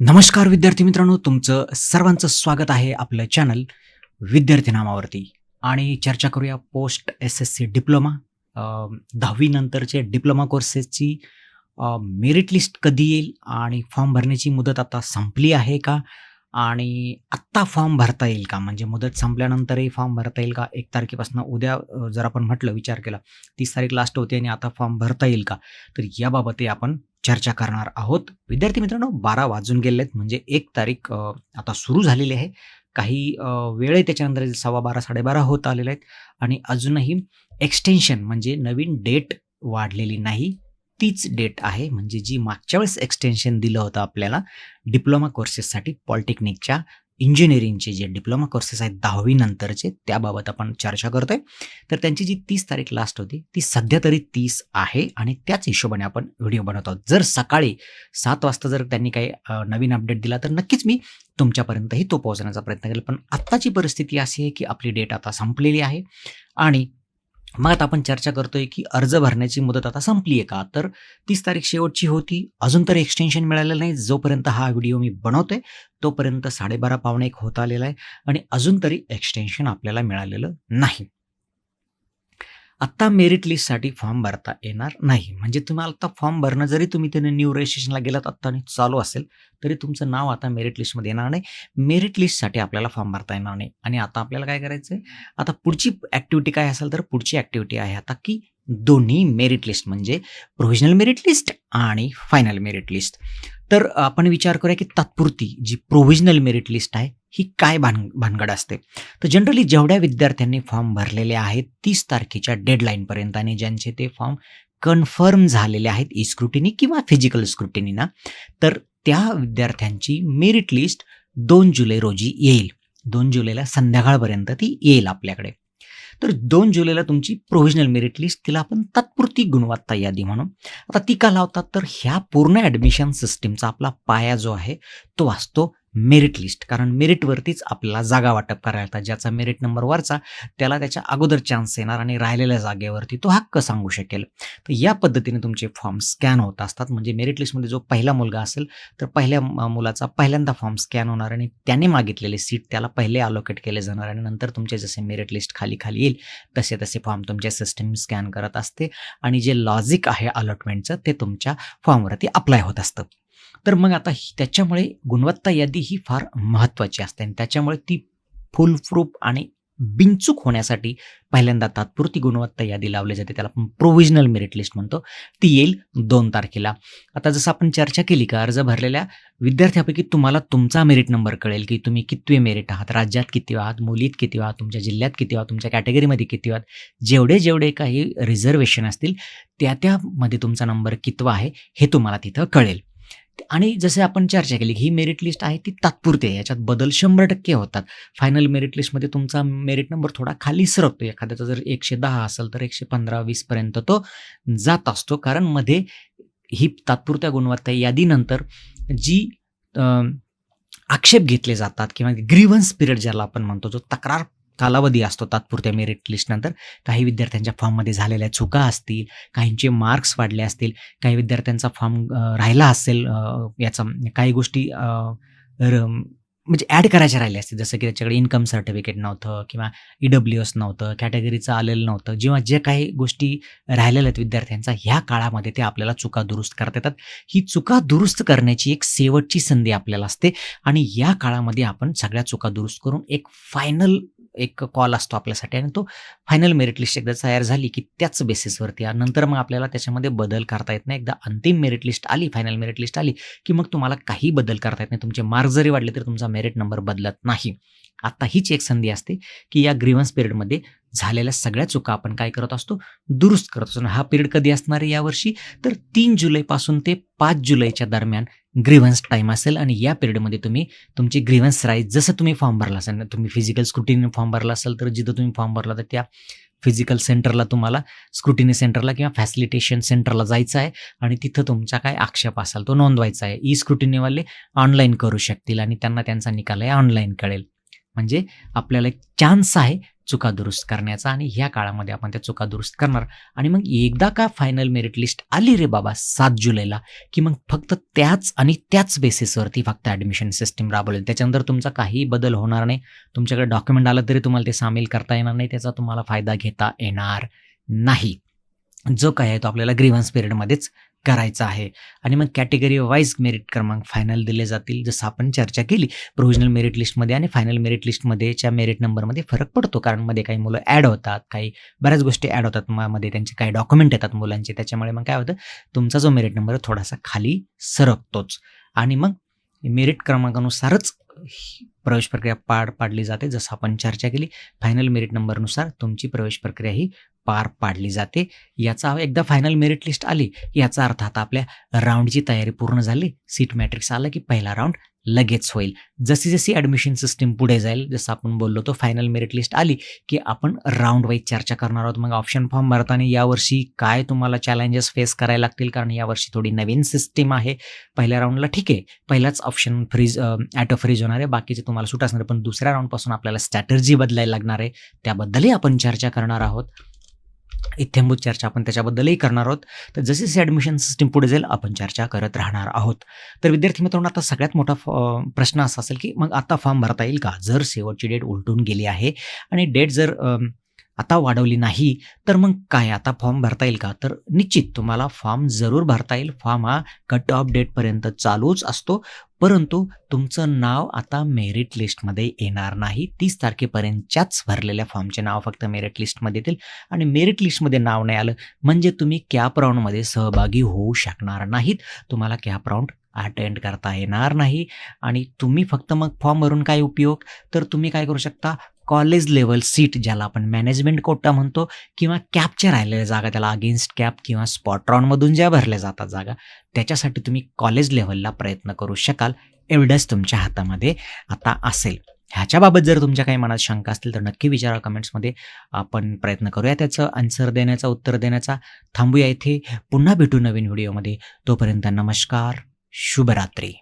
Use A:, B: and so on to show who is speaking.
A: नमस्कार विद्यार्थी मित्रांनो तुमचं सर्वांचं स्वागत आहे आपलं चॅनल विद्यार्थी नामावरती. आणि चर्चा करूया post S S C diploma दहावीनंतरचे diploma कोर्सेसची मेरिट लिस्ट कधी येईल आणि फॉर्म भरण्याची मुदत आता संपली आहे का? आणि आत्ता फॉर्म भरता येईल का? म्हणजे मुदत संपल्यानंतरही फॉर्म भरता येईल का? एक तारखेपासून उद्या जर आपण म्हटलं विचार केला तीस तारीख लास्ट होते आणि आता फॉर्म भरता येईल का? तर याबाबतही आपण चर्चा करणार आहोत. विद्यार्थी मित्रांनो बारा वाजून गेलेत म्हणजे एक तारीख आता सुरू झालेली आहे. काही वेळ त्याच्यानंतर सव्वा बारा साडेबारा होत आलेले आहेत. आणि अजूनही एक्सटेन्शन म्हणजे नवीन डेट वाढलेली नाही. तीच डेट आहे म्हणजे जी मागच्या वेळेस एक्सटेन्शन दिलं होतं आपल्याला डिप्लोमा कोर्सेससाठी पॉलिटेक्निकच्या इंजिनिअरिंगचे जे डिप्लोमा कोर्सेस आहेत दहावीनंतरचे त्याबाबत आपण चर्चा करतोय. तर त्यांची जी तीस तारीख लास्ट होती ती सध्या तरी तीस आहे आणि त्याच हिशोबाने आपण व्हिडिओ बनवत आहोत. जर सकाळी सात वाजता जर त्यांनी काही नवीन अपडेट दिला तर नक्कीच मी तुमच्यापर्यंतही तो पोहोचण्याचा प्रयत्न करेल. पण आत्ताची परिस्थिती अशी आहे की आपली डेट आता संपलेली आहे आणि मग आता आपण चर्चा करतोय की अर्ज भरण्याची मुदत आता संपली आहे का? तर तीस तारीख शेवटची होती. अजून तरी एक्सटेन्शन मिळालेलं नाही. जोपर्यंत हा व्हिडिओ मी बनवतोय तोपर्यंत साडेबारा पावणे एक होत आलेला आहे आणि अजून तरी एक्सटेन्शन आपल्याला मिळालेलं नाही. आत्ता मेरिट लिस्टसाठी फॉर्म भरता येणार नाही. म्हणजे तुम्हाला आत्ता फॉर्म भरणं जरी तुम्ही त्याने न्यू रजिस्ट्रेशनला गेलात आत्ता चालू असेल तरी तुमचं नाव आता मेरिट लिस्टमध्ये येणार नाही. मेरिट लिस्टसाठी आपल्याला फॉर्म भरता येणार नाही. आणि आता आपल्याला काय करायचं आहे आता पुढची ॲक्टिव्हिटी काय असेल तर पुढची ॲक्टिव्हिटी आहे आता की दोन्ही मेरिट लिस्ट म्हणजे प्रोव्हिजनल मेरिट लिस्ट आणि फायनल मेरिट लिस्ट तर आपण विचार करूया की तात्पुरती जी प्रोव्हिजनल मेरिट लिस्ट आहे ही काय भान भानगड असते? तर जनरली जेवढ्या विद्यार्थ्यांनी फॉर्म भरलेले आहेत तीस तारखेच्या डेडलाईनपर्यंत आणि ज्यांचे ते फॉर्म कन्फर्म झालेले आहेत e ई स्क्रुटिनी किंवा फिजिकल स्क्रुटिनीना तर त्या विद्यार्थ्यांची मेरिट लिस्ट दोन जुलै रोजी येईल. दोन जुलैला संध्याकाळपर्यंत ती येईल आपल्याकडे. तर दोन जुलैला तुमची प्रोव्हिजनल मेरिट लिस्ट तिला आपण तात्पुरती गुणवत्ता यादी म्हणून आता ती का लावतात तर ह्या पूर्ण ॲडमिशन सिस्टीमचा आपला पाया जो आहे तो असतो मेरिट लिस्ट कारण मेरिटवरतीच आपल्याला जागा वाटप करायला येतात. ज्याचा मेरिट नंबर वरचा त्याला त्याच्या अगोदर चान्स येणार आणि राहिलेल्या जागेवरती तो हक्क सांगू शकेल. तर या पद्धतीने तुमचे फॉर्म स्कॅन होत असतात. म्हणजे मेरिट लिस्टमध्ये जो पहिला मुलगा असेल तर पहिल्या मुलाचा पहिल्यांदा फॉर्म स्कॅन होणार आणि त्याने मागितलेले सीट त्याला पहिले अलोकेट केले जाणार आणि नंतर तुमचे जसे मेरिट लिस्ट खाली खाली येईल तसे तसे फॉर्म तुमच्या सिस्टीम स्कॅन करत असते. आणि जे लॉजिक आहे अलॉटमेंटचं ते तुमच्या फॉर्मवरती अप्लाय होत असतं. तर मग आता त्याच्यामुळे गुणवत्ता यादी ही फार महत्त्वाची असते. आणि त्याच्यामुळे ती फुल प्रूफ आणि बिनचूक होण्यासाठी पहिल्यांदा तात्पुरती गुणवत्ता यादी लावली जाते. त्याला आपण प्रोव्हिजनल मेरिट लिस्ट म्हणतो. ती येईल दोन तारखेला. आता जसं आपण चर्चा केली का अर्ज भरलेल्या विद्यार्थ्यापैकी तुम्हाला तुमचा मेरिट नंबर कळेल की तुम्ही कितवे मेरिट आहात राज्यात किती आहात मुलीत किती आहात तुमच्या जिल्ह्यात किती आहात तुमच्या कॅटेगरीमध्ये किती आहात जेवढे जेवढे काही रिझर्वेशन असतील त्या त्यामध्ये तुमचा नंबर कितवा आहे हे तुम्हाला तिथं कळेल. आणि जसे आपण चर्चा केली ही मेरिट लिस्ट आहे ती तात्पुरती आहे. याच्यात बदल शंभर टक्के होतात. फायनल मेरिट लिस्टमध्ये तुमचा मेरिट नंबर थोडा खाली सरकतो. एखाद्याचा जर एकशे दहा असेल तर एकशे पंधरा वीसपर्यंत तो जात असतो. कारण मध्ये ही तात्पुरत्या गुणवत्ता यादीनंतर जी आक्षेप घेतले जातात किंवा ग्रीव्हन्स पिरियड ज्याला आपण म्हणतो जो तक्रार कालावधी असतो तात्पुरत्या मेरिट लिस्टनंतर काही विद्यार्थ्यांच्या फॉर्ममध्ये झालेल्या चुका असतील काहींचे मार्क्स वाढले असतील काही विद्यार्थ्यांचा फॉर्म राहिला असेल याचा काही गोष्टी र- म्हणजे ॲड करायच्या राहिल्या असतील. जसं की त्याच्याकडे इन्कम सर्टिफिकेट नव्हतं किंवा ई डब्ल्यू एस नव्हतं कॅटेगरीचं आलेलं नव्हतं. जेव्हा जे काही गोष्टी राहिलेल्या आहेत विद्यार्थ्यांचा ह्या काळामध्ये ते आपल्याला चुका दुरुस्त करता येतात. ही चुका दुरुस्त करण्याची एक शेवटची संधी आपल्याला असते आणि या काळामध्ये आपण सगळ्या चुका दुरुस्त करून एक फायनल एक कॉल असतो आपल्यासाठी आणि तो फायनल मेरिट लिस्ट एकदा तयार झाली की त्याच बेसिसवरती आ- नंतर मग आपल्याला त्याच्यामध्ये बदल करता येत नाही. एकदा अंतिम मेरिट लिस्ट आली फायनल मेरिट लिस्ट आली की मग तुम्हाला काही बदल करता येत नाही. तुमचे मार्क जरी वाढले तरी तुमचा मेरिट नंबर बदलत नाही. आता हीच एक संधी असते की या ग्रीव्हन्स पिरियडमध्ये झालेल्या सगळ्या चुका आपण काय करत असतो? दुरुस्त करत असतो. हा पिरियड कधी असणार आहे? यावर्षी तर तीन जुलैपासून ते पाच जुलैच्या दरम्यान ग्रीव्हन्स टाईम असेल आणि या पिरियडमध्ये तुम्ही तुमची ग्रीव्हन्स राईज जसं तुम्ही फॉर्म भरला असेल ना, तुम्ही फिजिकल स्क्रुटिनी फॉर्म भरला असेल तर जिथं तुम्ही फॉर्म भरला तर त्या फिजिकल सेंटरला तुम्हाला स्क्रुटिनी सेंटरला किंवा फॅसिलिटेशन सेंटरला जायचं आहे आणि तिथं तुमचा काय आक्षेप असेल तो नोंदवायचा आहे. ई स्क्रुटिनीवाले ऑनलाईन करू शकतील आणि त्यांना त्यांचा निकाल आहे ऑनलाईन कळेल. म्हणजे आपल्याला एक चान्स आहे चुका दुरुस्त करण्याचा आणि ह्या काळामध्ये आपण त्या चुका दुरुस्त करणार. आणि मग एकदा का फायनल मेरिट लिस्ट आली रे बाबा सात जुलैला की मग फक्त त्याच आणि त्याच बेसिसवरती फक्त ॲडमिशन सिस्टीम राबवली त्याच्यानंतर तुमचा काही बदल होणार नाही. तुमच्याकडे डॉक्युमेंट आलं तरी तुम्हाला ते सामील करता येणार नाही. त्याचा तुम्हाला फायदा घेता येणार नाही. जो काय आहे तो आपल्याला ग्रीव्हन्स पिरियडमध्येच करायचा आहे. आणि मग कॅटेगरी वाईज मेरिट क्रमांक फायनल दिले जातील. जसं आपण चर्चा केली प्रोव्हिजनल मेरिट लिस्टमध्ये आणि फायनल मेरिट लिस्टमध्येच्या मेरिट नंबरमध्ये फरक पडतो. कारण मध्ये काही मुलं ॲड होतात काही बऱ्याच गोष्टी ॲड होतात. म- मध्ये त्यांचे काही डॉक्युमेंट येतात मुलांचे. त्याच्यामुळे मग काय होतं तुमचा जो मेरिट नंबर थोडासा खाली सरकतोच. आणि मग मेरिट क्रमांकानुसारच ही प्रवेश प्रक्रिया पार पाडली जाते. जसं आपण चर्चा केली फायनल मेरिट नंबरनुसार तुमची प्रवेश प्रक्रिया ही पार पाडली जाते. याचा एकदा फायनल मेरिट लिस्ट आली याचा अर्थ आता आपल्या राऊंडची तयारी पूर्ण झाली. सीट मॅट्रिक्स आला की पहिला राऊंड लगेच होईल. जशी जशी ॲडमिशन सिस्टीम पुढे जाईल जसं आपण बोललो तो फायनल मेरिट लिस्ट आली की आपण राऊंड वाईज चर्चा करणार आहोत. मग ऑप्शन फॉर्म भरताना यावर्षी काय तुम्हाला चॅलेंजेस फेस करायला लागतील? कारण यावर्षी थोडी नवीन सिस्टीम आहे. पहिल्या राऊंडला ठीक आहे. पहिलाच ऑप्शन फ्रीज ॲटो फ्रीज होणार आहे. बाकीचे तुम्हाला सूट असणार पण दुसऱ्या राऊंडपासून आपल्याला स्ट्रॅटर्जी बदलायला लागणार आहे. त्याबद्दलही आपण चर्चा करणार आहोत. इत्यंभूत चर्चा आपण त्याच्याबद्दलही करणार आहोत. तर जसे जसे ॲडमिशन सिस्टीम पुढे जाईल आपण चर्चा करत राहणार आहोत. तर विद्यार्थी मित्रांनो आता सगळ्यात मोठा फ- प्रश्न असा असेल की मग आता फॉर्म भरता येईल का? जर शेवटची डेट उलटून गेली आहे आणि डेट जर आता वाढवली नाही तर मग काय? आता फॉर्म भरता येईल का? तर निश्चित तुम्हाला फॉर्म जरूर भरता येईल. फॉर्म हा कट ऑफ डेटपर्यंत चालूच असतो. परंतु तुमचं नाव आता मेरिट लिस्टमध्ये येणार नाही. तीस तारखेपर्यंतच्याच भरलेल्या फॉर्मचे नाव फक्त मेरिट लिस्टमध्ये येतील. आणि मेरिट लिस्टमध्ये नाव नाही आलं म्हणजे तुम्ही कॅप राऊंडमध्ये सहभागी होऊ शकणार नाहीत. तुम्हाला कॅप राऊंड अटेंड करता येणार नाही. आणि तुम्ही फक्त मग फॉर्म भरून काय उपयोग? तर तुम्ही काय करू शकता? कॉलेज लेवल सीट ज्याला आपण मॅनेजमेंट कोटा म्हणतो किंवा कॅपच्या राहिलेल्या जागा त्याला अगेन्स्ट कॅप किंवा स्पॉट राऊंडमधून ज्या भरल्या जातात जागा त्याच्यासाठी तुम्ही कॉलेज लेवलला प्रयत्न करू शकाल एवढंच तुमच्या हातामध्ये आता असेल. ह्याच्याबाबत जर तुमच्या काही मनात शंका असतील तर नक्की विचारा कमेंट्समध्ये आपण प्रयत्न करूया त्याचं आन्सर देण्याचा उत्तर देण्याचा. थांबूया इथे. पुन्हा भेटू नवीन व्हिडिओमध्ये तोपर्यंत नमस्कार. शुभरात्री.